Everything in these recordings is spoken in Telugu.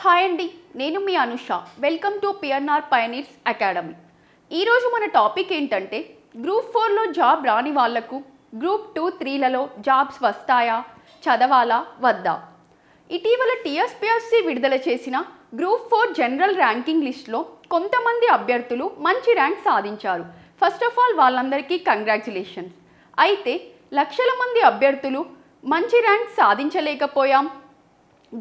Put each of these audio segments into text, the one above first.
హాయ్ అండి నేను మీ Anusha. Welcome to PNR pioneers academy ఈరోజు మన టాపిక్ ఏంటంటే గ్రూప్ ఫోర్లో జాబ్ రాని వాళ్ళకు గ్రూప్ టూ త్రీలలో జాబ్స్ వస్తాయా చదవాలా వద్దా? ఇటీవల టీఎస్పిఎస్సి విడుదల చేసిన గ్రూప్ ఫోర్ జనరల్ ర్యాంకింగ్ లిస్ట్లో కొంతమంది అభ్యర్థులు మంచి ర్యాంక్ సాధించారు. ఫస్ట్ ఆఫ్ ఆల్ వాళ్ళందరికీ కంగ్రాచులేషన్స్. అయితే లక్షల మంది అభ్యర్థులు మంచి ర్యాంక్ సాధించలేకపోయాం.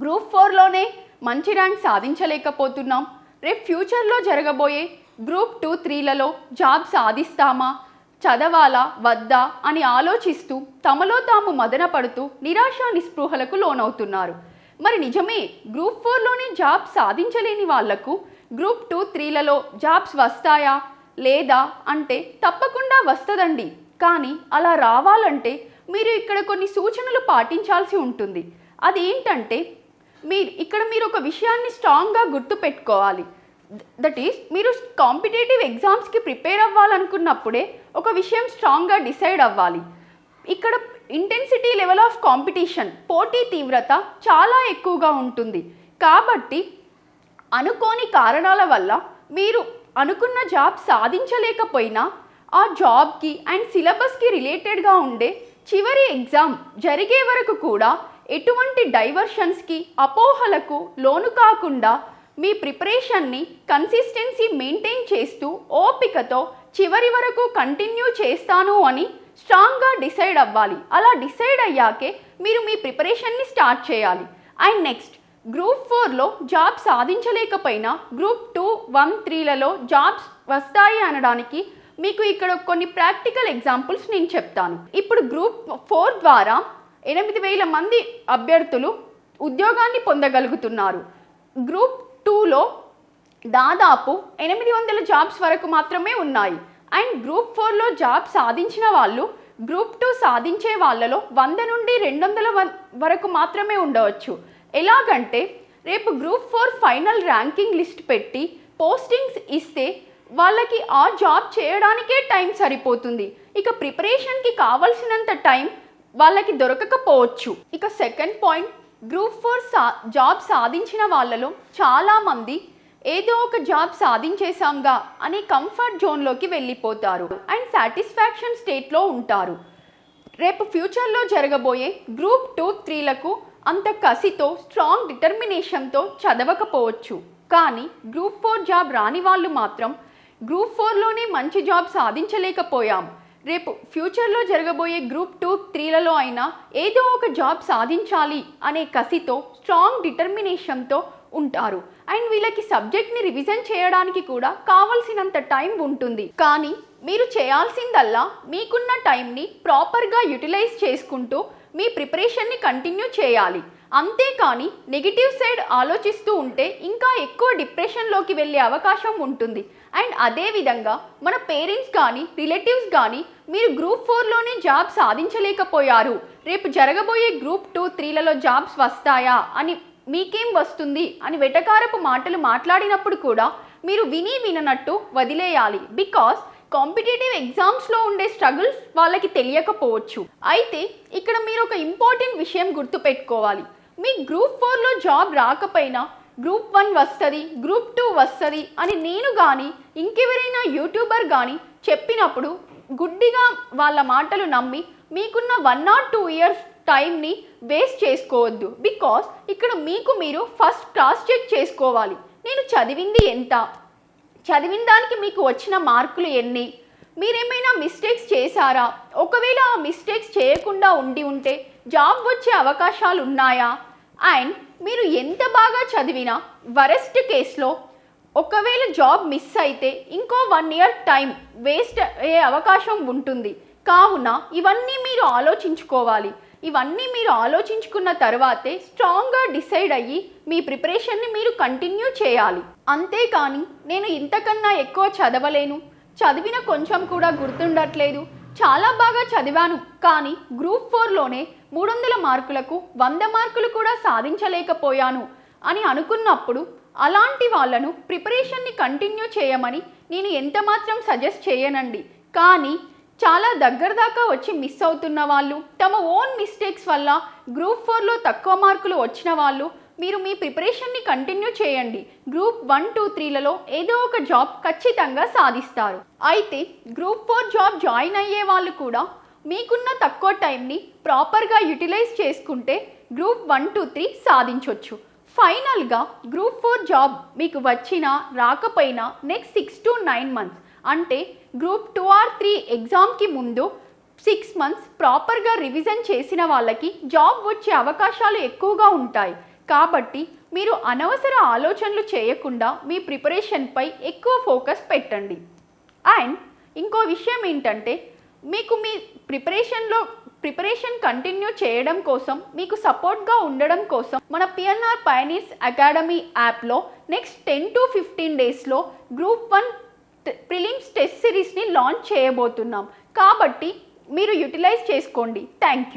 గ్రూప్ ఫోర్లోనే మంచి ర్యాంక్ సాధించలేకపోతున్నాం. రేపు ఫ్యూచర్లో జరగబోయే గ్రూప్ టూ త్రీలలో జాబ్ సాధిస్తామా చదవాలా వద్దా అని ఆలోచిస్తూ తమలో తాము మదన పడుతూ నిరాశ నిస్పృహలకు లోనవుతున్నారు. మరి నిజమే గ్రూప్ ఫోర్లోనే జాబ్ సాధించలేని వాళ్ళకు గ్రూప్ టూ త్రీలలో జాబ్స్ వస్తాయా లేదా అంటే తప్పకుండా వస్తుందండి. కానీ అలా రావాలంటే మీరు ఇక్కడ కొన్ని సూచనలు పాటించాల్సి ఉంటుంది. అదేంటంటే మీరు ఇక్కడ మీరు ఒక విషయాన్ని స్ట్రాంగ్గా గుర్తుపెట్టుకోవాలి. దట్ ఈస్ మీరు కాంపిటేటివ్ ఎగ్జామ్స్కి ప్రిపేర్ అవ్వాలనుకున్నప్పుడే ఒక విషయం స్ట్రాంగ్గా డిసైడ్ అవ్వాలి. ఇక్కడ ఇంటెన్సిటీ లెవెల్ ఆఫ్ కాంపిటీషన్ పోటీ తీవ్రత చాలా ఎక్కువగా ఉంటుంది. కాబట్టి అనుకోని కారణాల వల్ల మీరు అనుకున్న జాబ్ సాధించలేకపోయినా ఆ జాబ్కి అండ్ సిలబస్కి రిలేటెడ్గా ఉండే చివరి ఎగ్జామ్ జరిగే వరకు కూడా ఎటువంటి డైవర్షన్స్కి అపోహలకు లోను కాకుండా మీ ప్రిపరేషన్ని కన్సిస్టెన్సీ మెయింటైన్ చేస్తూ ఓపికతో చివరి వరకు కంటిన్యూ చేస్తాను అని స్ట్రాంగ్గా డిసైడ్ అవ్వాలి. అలా డిసైడ్ అయ్యాకే మీరు మీ ప్రిపరేషన్ని స్టార్ట్ చేయాలి. అండ్ నెక్స్ట్ గ్రూప్ ఫోర్లో జాబ్ సాధించలేకపోయినా గ్రూప్ టూ వన్ త్రీలలో జాబ్స్ వస్తాయి అనడానికి మీకు ఇక్కడ కొన్ని ప్రాక్టికల్ ఎగ్జాంపుల్స్ నేను చెప్తాను. ఇప్పుడు గ్రూప్ ఫోర్ ద్వారా ఎనిమిది వేల మంది అభ్యర్థులు ఉద్యోగాన్ని పొందగలుగుతున్నారు. గ్రూప్ టూలో దాదాపు ఎనిమిది వందల జాబ్స్ వరకు మాత్రమే ఉన్నాయి. అండ్ గ్రూప్ ఫోర్లో జాబ్ సాధించిన వాళ్ళు గ్రూప్ టూ సాధించే వాళ్ళలో వంద నుండి రెండు వందల వరకు మాత్రమే ఉండవచ్చు. ఎలాగంటే రేపు group four final ranking list పెట్టి పోస్టింగ్స్ ఇస్తే వాళ్ళకి ఆ జాబ్ చేయడానికే టైం సరిపోతుంది. ఇక ప్రిపరేషన్కి కావలసినంత టైం వాళ్ళకి దొరకకపోవచ్చు. ఇక సెకండ్ పాయింట్ గ్రూప్ ఫోర్ సా జాబ్ సాధించిన వాళ్ళలో చాలామంది ఏదో ఒక జాబ్ సాధించేశాంగా అని కంఫర్ట్ జోన్లోకి వెళ్ళిపోతారు అండ్ సాటిస్ఫాక్షన్ స్టేట్లో ఉంటారు. రేపు ఫ్యూచర్లో జరగబోయే గ్రూప్ టూ త్రీలకు అంత కసితో స్ట్రాంగ్ డిటర్మినేషన్తో చదవకపోవచ్చు. కానీ గ్రూప్ ఫోర్ జాబ్ రాని వాళ్ళు మాత్రం గ్రూప్ ఫోర్లోనే మంచి జాబ్ సాధించలేకపోయాం. రేపు ఫ్యూచర్లో జరగబోయే గ్రూప్ టూ త్రీలలో అయినా ఏదో ఒక జాబ్ సాధించాలి అనే కసితో స్ట్రాంగ్ డిటర్మినేషన్తో ఉంటారు. అండ్ వీళ్ళకి సబ్జెక్ట్ని రివిజన్ చేయడానికి కూడా కావలసినంత టైం ఉంటుంది. కానీ మీరు చేయాల్సిందల్లా మీకున్న టైంని ప్రాపర్గా యూటిలైజ్ చేసుకుంటూ మీ ప్రిపరేషన్ని కంటిన్యూ చేయాలి. అంతేకాని నెగిటివ్ సైడ్ ఆలోచిస్తూ ఉంటే ఇంకా ఎక్కువ డిప్రెషన్లోకి వెళ్ళే అవకాశం ఉంటుంది. అండ్ అదేవిధంగా మన పేరెంట్స్ కానీ రిలేటివ్స్ కానీ మీరు గ్రూప్ ఫోర్లోనే జాబ్ సాధించలేకపోయారు. రేపు జరగబోయే గ్రూప్ టూ త్రీలలో జాబ్స్ వస్తాయా అని మీకేం వస్తుంది? అని వెటకారపు మాటలు మాట్లాడినప్పుడు కూడా మీరు విని విననట్టు వదిలేయాలి. బికాస్ కాంపిటేటివ్ ఎగ్జామ్స్లో ఉండే స్ట్రగుల్స్ వాళ్ళకి తెలియకపోవచ్చు. అయితే ఇక్కడ మీరు ఒక ఇంపార్టెంట్ విషయం గుర్తుపెట్టుకోవాలి. మీ గ్రూప్ ఫోర్లో జాబ్ రాకపోయినా గ్రూప్ వన్ వస్తుంది గ్రూప్ టూ వస్తుంది అని నేను కానీ ఇంకెవరైనా యూట్యూబర్ కానీ చెప్పినప్పుడు గుడ్డిగా వాళ్ళ మాటలు నమ్మి మీకున్న వన్ ఆర్ టూ ఇయర్స్ టైంని వేస్ట్ చేసుకోవద్దు. బికాస్ ఇక్కడ మీకు మీరు ఫస్ట్ క్రాస్ చెక్ చేసుకోవాలి. నేను చదివింది ఎంత? చదివిన దానికి మీకు వచ్చిన మార్కులు ఎన్ని? మీరేమైనా మిస్టేక్స్ చేశారా? ఒకవేళ ఆ మిస్టేక్స్ చేయకుండా ఉండి ఉంటే జాబ్ వచ్చే అవకాశాలు ఉన్నాయా అండ్ మీరు ఎంత బాగా చదివినా వరెస్ట్ కేసులో ఒకవేళ జాబ్ మిస్ అయితే ఇంకో వన్ ఇయర్ టైం వేస్ట్ అయ్యే అవకాశం ఉంటుంది. కావున ఇవన్నీ మీరు ఆలోచించుకోవాలి. ఇవన్నీ మీరు ఆలోచించుకున్న తర్వాతే స్ట్రాంగ్గా డిసైడ్ అయ్యి మీ ప్రిపరేషన్ని మీరు కంటిన్యూ చేయాలి. అంతేకాని నేను ఇంతకన్నా ఎక్కువ చదవలేను. చదివిన కొంచెం కూడా గుర్తుండట్లేదు. చాలా బాగా చదివాను కానీ గ్రూప్ ఫోర్లోనే మూడు వందల మార్కులకు వంద మార్కులు కూడా సాధించలేకపోయాను అని అనుకున్నప్పుడు అలాంటి వాళ్ళను ప్రిపరేషన్ని కంటిన్యూ చేయమని నేను ఎంత మాత్రం సజెస్ట్ చేయనండి. కానీ చాలా దగ్గర దాకా వచ్చి మిస్ అవుతున్న వాళ్ళు తమ ఓన్ మిస్టేక్స్ వల్ల గ్రూప్ ఫోర్లో తక్కువ మార్కులు వచ్చిన వాళ్ళు మీరు మీ ప్రిపరేషన్ని కంటిన్యూ చేయండి. గ్రూప్ వన్ టూ త్రీలలో ఏదో ఒక జాబ్ ఖచ్చితంగా సాధిస్తారు. అయితే గ్రూప్ ఫోర్ జాబ్ జాయిన్ అయ్యే వాళ్ళు కూడా మీకున్న తక్కువ టైంని ప్రాపర్గా యూటిలైజ్ చేసుకుంటే గ్రూప్ వన్ టూ త్రీ సాధించవచ్చు ఫైనల్గా గ్రూప్ ఫోర్ జాబ్ మీకు వచ్చినా రాకపోయినా next six to nine months అంటే గ్రూప్ టూ ఆర్ త్రీ ఎగ్జామ్కి ముందు సిక్స్ మంత్స్ ప్రాపర్గా రివిజన్ చేసిన వాళ్ళకి జాబ్ వచ్చే అవకాశాలు ఎక్కువగా ఉంటాయి. కాబట్టి మీరు అనవసర ఆలోచనలు చేయకుండా మీ ప్రిపరేషన్పై ఎక్కువ ఫోకస్ పెట్టండి. అండ్ ఇంకో విషయం ఏంటంటే మీకు మీ ప్రిపరేషన్లో ప్రిపరేషన్ కంటిన్యూ చేయడం కోసం మీకు సపోర్ట్గా ఉండడం కోసం మన పిఎన్ఆర్ పయనీర్స్ అకాడమీ యాప్లో నెక్స్ట్ టెన్ టు ఫిఫ్టీన్ డేస్లో గ్రూప్ వన్ ప్రిలిమ్స్ టెస్ట్ సిరీస్ని లాంచ్ చేయబోతున్నాం. కాబట్టి మీరు యూటిలైజ్ చేసుకోండి. Thank you.